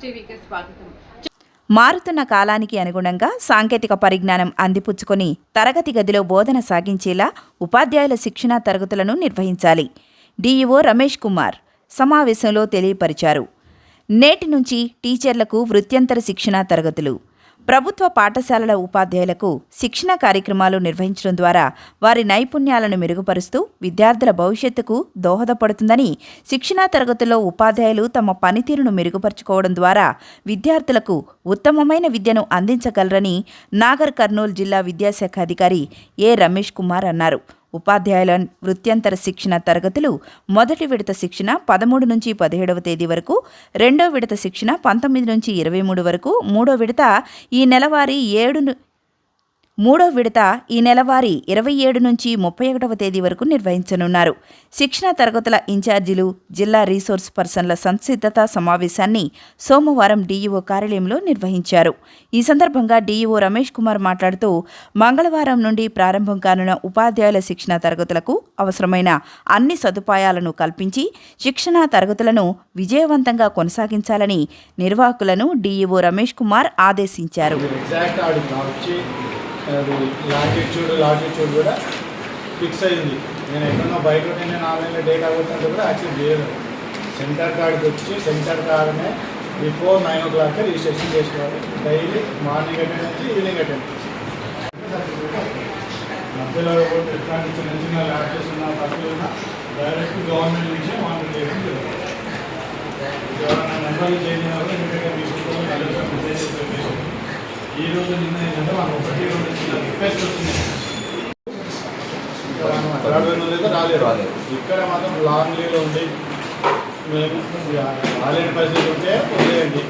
టీవీకి స్వాగతం. మారుతున్న కాలానికి అనుగుణంగా సాంకేతిక పరిజ్ఞానం అందిపుచ్చుకొని తరగతి గదిలో బోధన సాగించేలా ఉపాధ్యాయుల శిక్షణా తరగతులను నిర్వహించాలి. డీఈఓ రమేష్ కుమార్ సమావేశంలో తెలియపరిచారు. నేటి నుంచి టీచర్లకు వృత్యంతర శిక్షణా తరగతులు. ప్రభుత్వ పాఠశాలల ఉపాధ్యాయులకు శిక్షణ కార్యక్రమాలు నిర్వహించడం ద్వారా వారి నైపుణ్యాలను మెరుగుపరుస్తూ విద్యార్థుల భవిష్యత్తుకు దోహదపడుతుందని శిక్షణా తరగతుల్లో ఉపాధ్యాయులు తమ పనితీరును మెరుగుపరుచుకోవడం ద్వారా విద్యార్థులకు ఉత్తమమైన విద్యను అందించగలరని నాగర్ కర్నూలు జిల్లా విద్యాశాఖ అధికారి ఏ రమేష్ కుమార్ అన్నారు. ఉపాధ్యాయుల వృత్యంతర శిక్షణ తరగతులు మొదటి విడత శిక్షణ పదమూడు నుంచి పదిహేడవ తేదీ వరకు రెండో విడత శిక్షణ పంతొమ్మిది నుంచి ఇరవై మూడు వరకు మూడో విడత ఈ నెలవారీ ఏడు మూడో విడత ఈ నెలవారి ఇరవై ఏడు నుంచి ముప్పై ఒకటవ తేదీ వరకు నిర్వహించనున్నారు. శిక్షణ తరగతుల ఇన్ఛార్జీలు జిల్లా రీసోర్స్ పర్సన్ల సంసిద్ధత సమావేశాన్ని సోమవారం డీఈఓ కార్యాలయంలో నిర్వహించారు. ఈ సందర్భంగా డీఈఓ రమేష్ కుమార్ మాట్లాడుతూ మంగళవారం నుండి ప్రారంభం కానున్న ఉపాధ్యాయుల శిక్షణ తరగతులకు అవసరమైన అన్ని సదుపాయాలను కల్పించి శిక్షణా తరగతులను విజయవంతంగా కొనసాగించాలని నిర్వాహకులను డీఈఓ రమేష్ కుమార్ ఆదేశించారు. అది లాటిట్యూడ్ లాటిట్యూడ్ కూడా ఫిక్స్ అయింది. నేను ఎక్కడో బయట నేను ఆన్లైన్లో డేటా కొట్టినట్టు కూడా యాక్సెప్ట్ చేయలేదు. సెంటర్ కార్డ్కి వచ్చి సెంటర్ కార్డ్నే before nine o'clock registration చేసుకోవాలి. Daily morning attendance evening attendance మధ్యలో ఎట్లాంటి చిన్న చిన్న ల్యాబ్స్ ఉన్నా తక్కువ ఉన్నా డైరెక్ట్ గవర్నమెంట్ నుంచే మానిటర్ చేయడం జరుగుతుంది. ఎవరైనా నెంబర్లు చేంజ్ ఈ రోజు అయితే ఇక్కడ మాత్రం లాంగ్ లీలో ఉంది. మేము రాలేని పరిస్థితి ఉంటే వదిలేయండి.